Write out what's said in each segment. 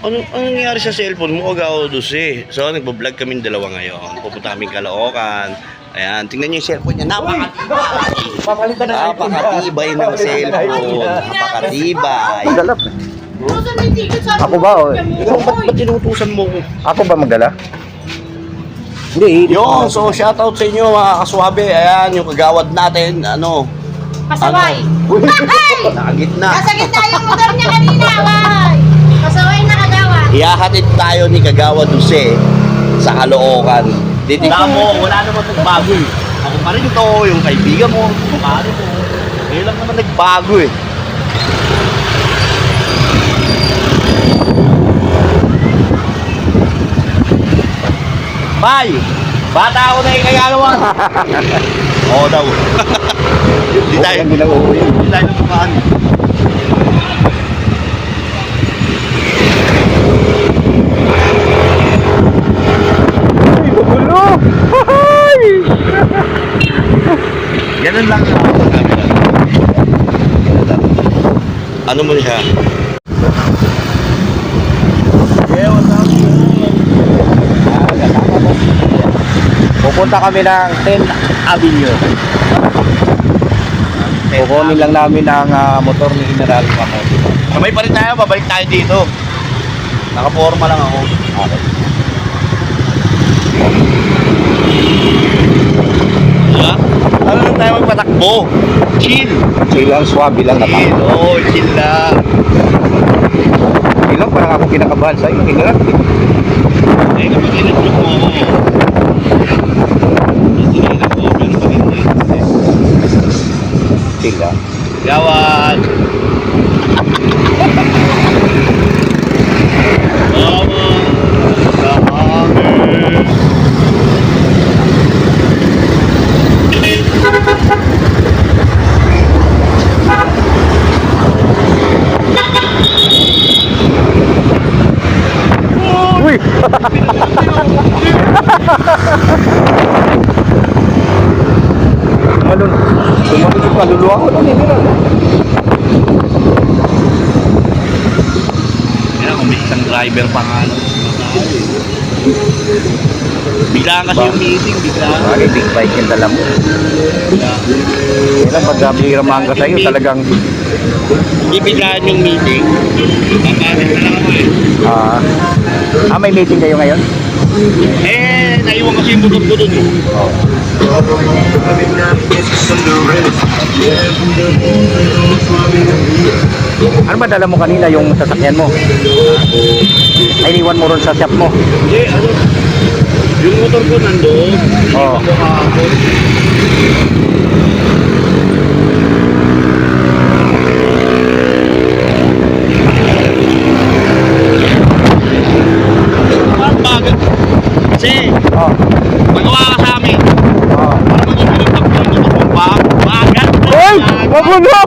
Ano, ano nangyari sa cellphone mo? Agaw Dose. So, nagbo-vlog kami dalawa ngayon. Pupunta kami Caloocan. Ayan, tingnan niyo yung cellphone niya. Napakatibay! Papalitan na Napakatibay ng cellphone. Napakatibay. Ako ba? O? Ikaw, ba't, ba't tinutusan mo ko? Ako ba magdala? Hindi. Yun, so shoutout sa inyo mga kaswabe. Ayan, yung kagawad natin. Ano? Pasaway. Ay! nakagitna. Nasa gitna yung motor niya kanina, why? Pasaway na kagawa. Ihahatid tayo ni Kagawa Duse sa Caloocan. Titignan mo, wala naman nagbago eh. Ako pa rin to, yung kaibigan mo, kumari mo. Ngayon lang naman nagbago eh. Bay! Bata ako na yung kagagawa. Oo daw. Hindi tayo, Hindi tayo namukaan. Ganun lang. Ano mo siya? Pupunta kami ng 10 Avenue. Kukunin lang namin ang ah, motor ni General Mamoto. Kamay pa rin tayo, babalik tayo dito. Nakaporma lang ako. Okay. Diba? Magpatakbo? Chill. Chill lang, swabe lang naman. Chill, oh, chill lang. Chill lang, parang ako kinakabahan sa'yo. General. Eh, kapag inatlook mo ako. Chill lang. Gawad! Uy! Tumalun. Yung kaluluwa ko nun, General. Kaya kung may isang driver pa nga. Biglaan kasi yung meeting, biglaan. Bagay, big bike yung dala mo. Kailan pag nabihira mangga sa'yo, talagang Hindi biglaan yung meeting. Kakasin na lang ako eh. ah ah, may meeting kayo ngayon? Eh, naiwan kasi yung motor ko dun eh. Oh. Ano ba dala mo kanina yung sasakyan mo? Ay, iniwan mo ron sa shop mo. Hindi, ano, yung motor ko nandoon. Oo. Bagal. Kasi, Oh. magawa ka sa amin. Oh. Parang magiging takbo yung motor. Hoy! Magulo!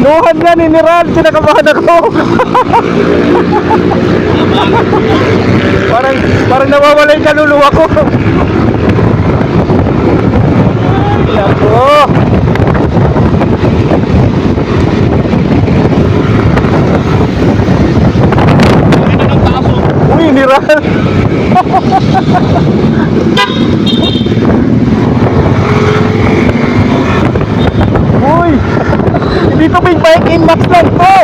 Nuhan yan, General! Sinakabahan ako! Parang, parang nawawala yung kaluluwa ko. Ng kaso? Uy, General! Uy! Hindi to big bike in max lang to!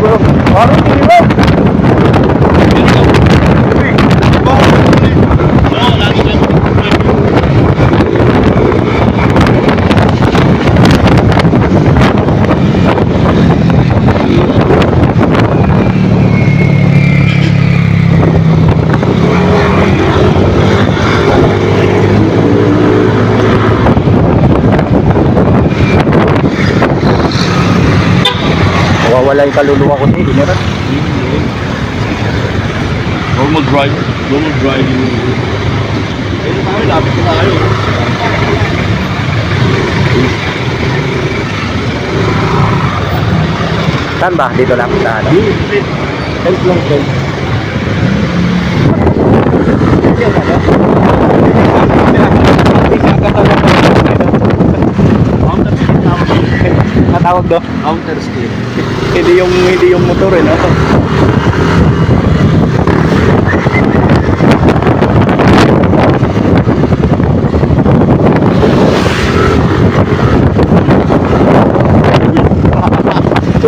Bro, Parang General! Uy! Oo, lagi na. Nawawala yung kaluluwa ko ni General. Normal drive. Normal driving. Eh, tayo, lapit na tayo. Saan ba? Dito lang. Saan? Help lang, help. Tawag do? Counter steer. Hindi yung hindi yung motor eh, no?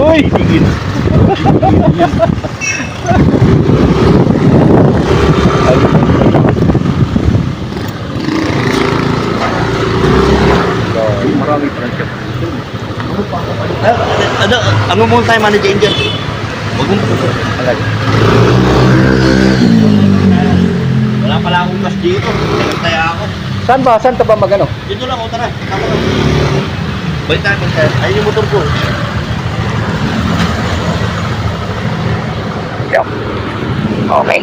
Uy! Marami pa rin siya. Ah, ano, ano mo tayo manager dyan? Huwag mo. Alay. Wala pala akong gas dito. Nagtaya ako. Saan ba? Saan ka ba magano? Dito lang, o tara. Tama lang. Balik tayo, balik tayo. Ayun yung motor ko. Yup. Okay.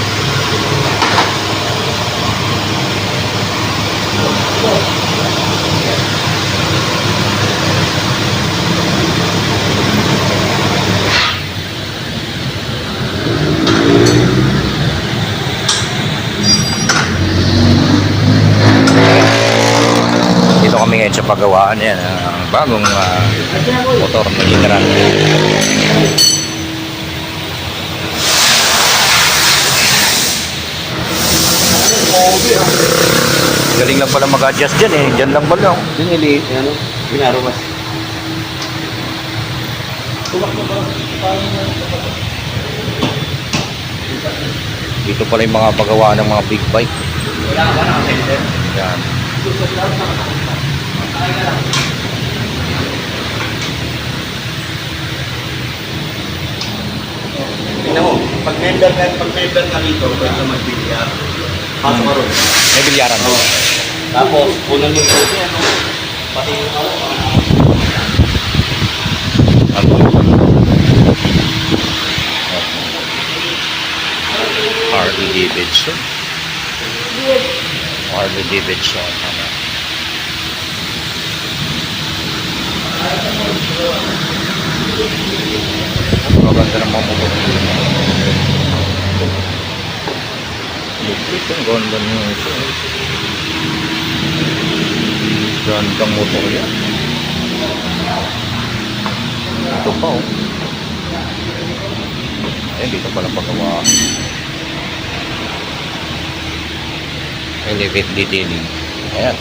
ngayon sa paggawaan yan ng bagong ah, motor na General. Galing lang pala mag-adjust dyan eh. Dyan lang pala. oh. Dinili, ano, binarumas. Dito pala yung mga paggawa ng mga big bike. Yan. Tingnan mo, pag member ka, pag member ka dito, pwede ka mag-bilyar. Pasok ka ron. May bilyaran Oo. doon. Tapos, kunan mo yung puti, ano, pati yung ano, Harley Davidson. Harley Davidson. Ano? Maganda ng mga. Ito, ang ganda niya ito. Gandang motor yan. Ito pa oh. Eh, dito pala pagawa. Elevate detailing. Ayan.